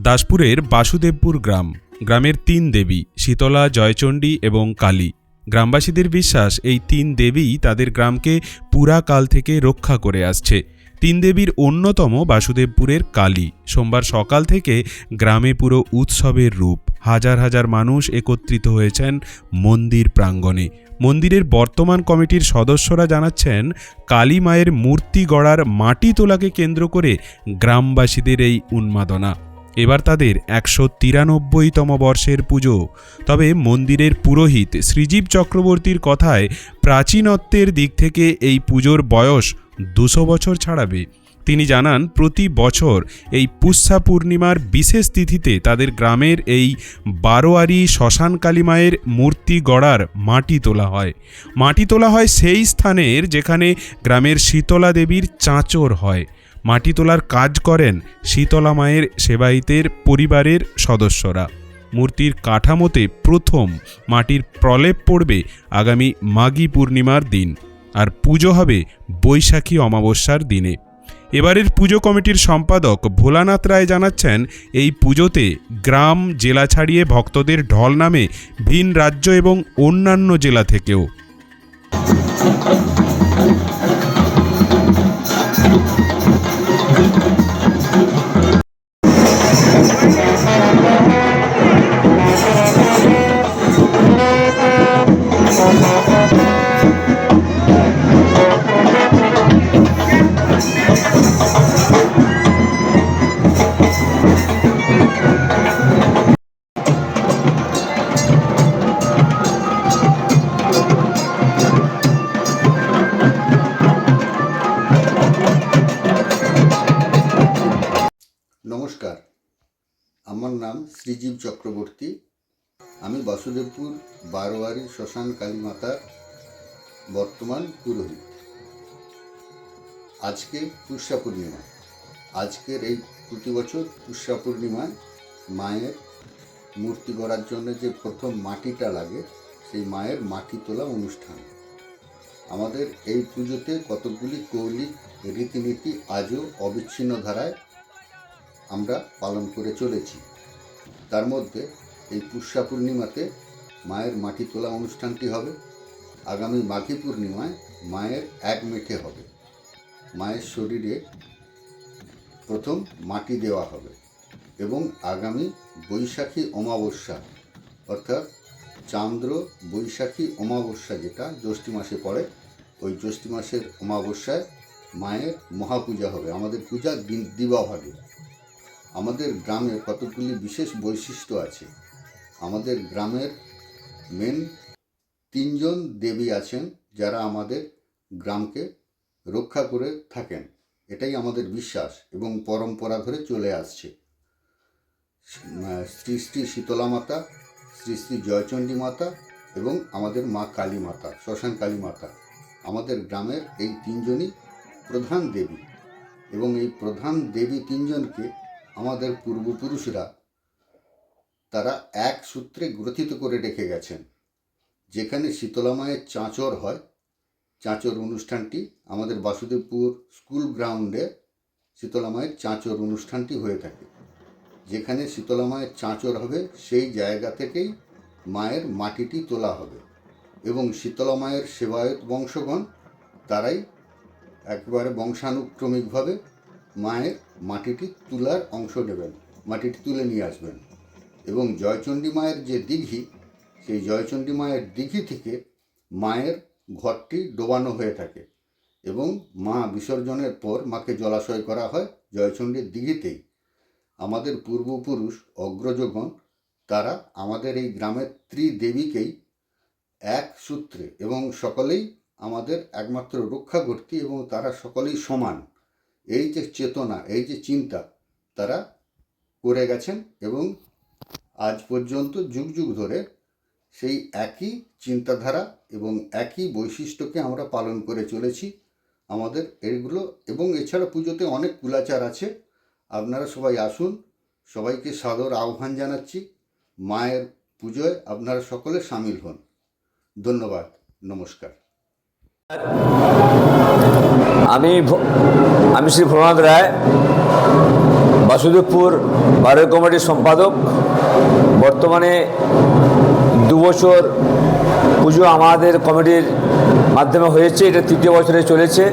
দাসপুরের বাসুদেবপুর গ্রাম। গ্রামের তিন দেবী, শীতলা, জয়চণ্ডী এবং কালী। গ্রামবাসীদের বিশ্বাস, এই তিন দেবী তাদের গ্রামকে পুরাকাল থেকে রক্ষা করে আসছে। তিন দেবীর অন্যতম বাসুদেবপুরের কালী। সোমবার সকাল থেকে গ্রামে পুরো উৎসবের রূপ। হাজার হাজার মানুষ একত্রিত হয়েছেন মন্দির প্রাঙ্গণে। মন্দিরের বর্তমান কমিটির সদস্যরা জানাচ্ছেন, কালী মায়ের মূর্তি গড়ার মাটি তোলাকে কেন্দ্র করে গ্রামবাসীদের এই উন্মাদনা। এবার তাদের একশো তিরানব্বইতম বর্ষের পুজো। তবে মন্দিরের পুরোহিত শ্রীজীব চক্রবর্তীর কথায় প্রাচীনত্বের দিক থেকে এই পুজোর বয়স দুশো বছর ছাড়াবে। তিনি জানান, প্রতি বছর এই পুষ্যা পূর্ণিমার বিশেষ তিথিতে তাদের গ্রামের এই বারোয়ারি শ্মশান কালীমায়ের মূর্তি গড়ার মাটি তোলা হয়। মাটি তোলা হয় সেই স্থানের যেখানে গ্রামের শীতলা দেবীর চাঁচর হয়। মাটি তোলার কাজ করেন শীতলা মায়ের সেবায়িতের পরিবারের সদস্যরা। মূর্তির কাঠামোতে প্রথম মাটির প্রলেপ পড়বে আগামী মাঘী পূর্ণিমার দিন, আর পুজো হবে বৈশাখী অমাবস্যার দিনে। এবারের পুজো কমিটির সম্পাদক ভোলানাথ রায় জানাচ্ছেন, এই পুজোতে গ্রাম, জেলা ছাড়িয়ে ভক্তদের ঢল নামে ভিন রাজ্য এবং অন্যান্য জেলা থেকেও। শ্রীজীব চক্রবর্তী, আমি বাসুদেবপুর, বারোয়ারি, শ্মশান কালী মাতার বর্তমান পুরোহিত। আজকে পুষ্যা পূর্ণিমা। আজকের এই প্রতি বছর পুষ্যা পূর্ণিমায় মায়ের মূর্তি গড়ার জন্য যে প্রথম মাটিটা লাগে, সেই মায়ের মাটি তোলা অনুষ্ঠান। আমাদের এই পুজোতে কতকগুলি কৌলিক রীতিনীতি আজও অবিচ্ছিন্ন ধারায় আমরা পালন করে চলেছি। তার মধ্যে এই পুষ্যা পূর্ণিমাতে মায়ের মাটি তোলা অনুষ্ঠানটি হবে। আগামী মাঘী পূর্ণিমায় মায়ের এক মেঠে হবে। মায়ের শরীরে প্রথম মাটি দেওয়া হবে এবং আগামী বৈশাখী অমাবস্যা, অর্থাৎ চান্দ্র বৈশাখী অমাবস্যা যেটা জ্যৈষ্ঠী মাসে পড়ে, ওই জ্যৈষ্ঠী মাসের অমাবস্যায় মায়ের মহাপূজা হবে। আমাদের পূজা দিন দিবাভাগে। আমাদের গ্রামে কতগুলি বিশেষ বৈশিষ্ট্য আছে? আমাদের গ্রামের মেন তিনজন দেবী আছেন যারা আমাদের গ্রামকে রক্ষা করে থাকেন। এটাই আমাদের বিশ্বাস এবং পরম্পরা ধরে চলে আসছে। শ্রী শ্রী শীতলা মাতা, শ্রী শ্রী জয়চণ্ডী মাতা এবং আমাদের মা কালী মাতা, শ্মশান কালী মাতা। আমাদের গ্রামের এই তিনজনই প্রধান দেবী এবং এই প্রধান দেবী তিনজনকে আমাদের পূর্বপুরুষরা তারা এক সূত্রে গ্রথিত করে রেখে গেছেন। যেখানে শীতলা মায়ের চাঁচর হয়, চাঁচর অনুষ্ঠানটি আমাদের বাসুদেবপুর স্কুল গ্রাউন্ডে শীতলা মায়ের চাঁচর অনুষ্ঠানটি হয়ে থাকে। যেখানে শীতলা মায়ের চাঁচর হবে, সেই জায়গা থেকেই মায়ের মাটিটি তোলা হবে এবং শীতলা মায়ের সেবায়ত বংশগণ তারাই একেবারে বংশানুক্রমিকভাবে মায়ের মাটিটি তুলার অংশ নেবেন, মাটিটি তুলে নিয়ে আসবেন। এবং জয়চণ্ডী মায়ের যে দিঘি, সেই জয়চণ্ডী মায়ের দিঘি থেকে মায়ের ঘরটি ডোবানো হয়ে থাকে এবং মা বিসর্জনের পর মাকে জলাশয় করা হয় জয়চণ্ডীর দিঘিতেই। আমাদের পূর্বপুরুষ অগ্রজগণ, তারা আমাদের এই গ্রামের ত্রিদেবীকেই এক সূত্রে এবং সকলেই আমাদের একমাত্র রক্ষাকর্তী এবং তারা সকলেই সমান। এই যে চেতনা, এই যে চিন্তা, তারা করে গেছেন এবং আজ পর্যন্ত যুগ যুগ ধরে সেই একই চিন্তাধারা এবং একই বৈশিষ্ট্যকে আমরা পালন করে চলেছি আমাদের এইগুলো এবং এছাড়া পুজোতে অনেক কুলাচার আছে। আপনারা সবাই আসুন, সবাইকে সাদর আহ্বান জানাচ্ছি। মায়ের পুজোয় আপনারা সকলে সামিল হন। ধন্যবাদ, নমস্কার। আমি আমি শ্রী ভোলানাথ রায়, বাসুদেবপুর বারোই কমিটির সম্পাদক। বর্তমানে দুবছর পুজো আমাদের কমিটির মাধ্যমে হয়েছে, এটা তৃতীয় বছরে চলেছে।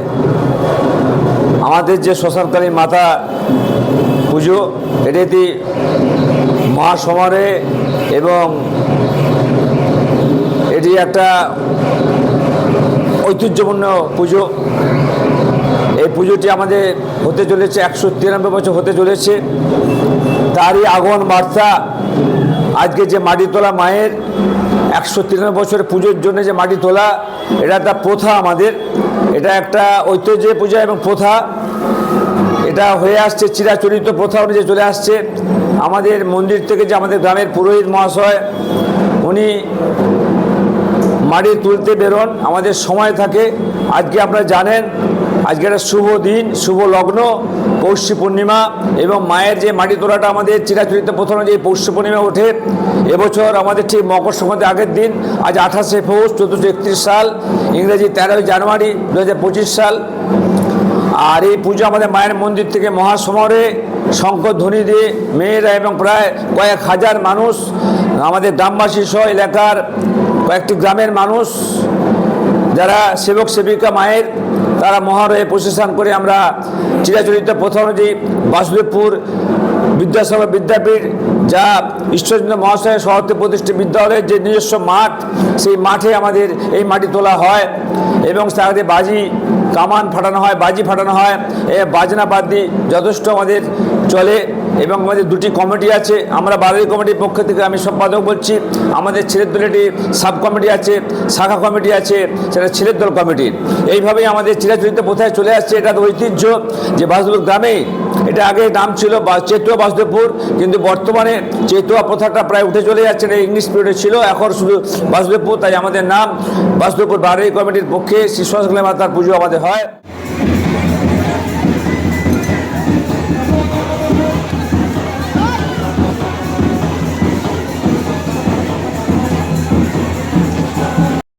আমাদের যে শ্মশানকালী মাতা পুজো, এটাতে মহাসমারে এবং এটি একটা ঐতিহ্যপূর্ণ পুজো। এই পুজোটি আমাদের হতে চলেছে একশো তিরানব্বই বছর হতে চলেছে। তারই আগমন বার্তা আজকে যে মাটি তোলা মায়ের, একশো তিরানব্বই বছরের পুজোর জন্য যে মাটি তোলা, এটা একটা প্রথা আমাদের। এটা একটা ঐতিহ্যের পূজা এবং প্রথা। এটা হয়ে আসছে, চিরাচরিত প্রথা অনুযায়ী চলে আসছে। আমাদের মন্দির থেকে যে আমাদের গ্রামের পুরোহিত মহাশয়, উনি মাটি তুলতে বেরোন, আমাদের সময় থাকে। আজকে আপনারা জানেন, আজকে একটা শুভ দিন, শুভ লগ্ন পৌষী পূর্ণিমা এবং মায়ের যে মাটি তোলাটা আমাদের চিরাচরিত প্রথম যে পৌষ পূর্ণিমা ওঠে, এবছর আমাদের ঠিক মকর সংক্রান্তি আগের দিন, আজ আঠাশে পৌষ, চোদ্দোশো একত্রিশ সাল, ইংরেজি তেরোই জানুয়ারি দু হাজার পঁচিশ সাল। আর এই পুজো আমাদের মায়ের মন্দির থেকে মহাসমরে শঙ্খ ধ্বনি দিয়ে মেয়েরা এবং প্রায় কয়েক হাজার মানুষ, আমাদের গ্রামবাসী সহ এলাকার কয়েকটি গ্রামের মানুষ, যারা সেবক, সেবিকা, মায়ের, তারা মহারয়ে প্রশাসন করে আমরা চিরাচরিত প্রথম যে বাসুদেবপুর বিদ্যাসাগর বিদ্যাপীঠ, যা ঈশ্বরচন্দ্র মহাশয়ের সহত্বে প্রতিষ্ঠিত বিদ্যালয়ের যে নিজস্ব মাঠ, সেই মাঠে আমাদের এই মাটি তোলা হয় এবং তাদের বাজি, কামান ফাটানো হয়, বাজি ফাটানো হয়। এ বাজনা বাদ্যি যথেষ্ট আমাদের চলে। এবং আমাদের দুটি কমিটি আছে। আমরা বারোই কমিটির পক্ষ থেকে আমি সম্পাদক বলছি। আমাদের ছেলের দলের একটি সাব কমিটি আছে, শাখা কমিটি আছে, সেটা ছেলের দল কমিটির এইভাবেই আমাদের চিরাচরিত প্রথায় চলে আসছে। এটা ঐতিহ্য যে বাসুদেব গ্রামে এটা আগে নাম ছিল চেতুয়া বাসুদেবপুর, কিন্তু বর্তমানে চেতুয়া প্রথাটা প্রায় উঠে চলে যাচ্ছে। এটা ইংলিশ পিরিয়ডে ছিল, এখন শুধু বাসুদেবপুর, তাই আমাদের নাম বাসুদেবপুর বারোই কমিটির পক্ষে শিশু মাতার পুজো আমাদের হয়।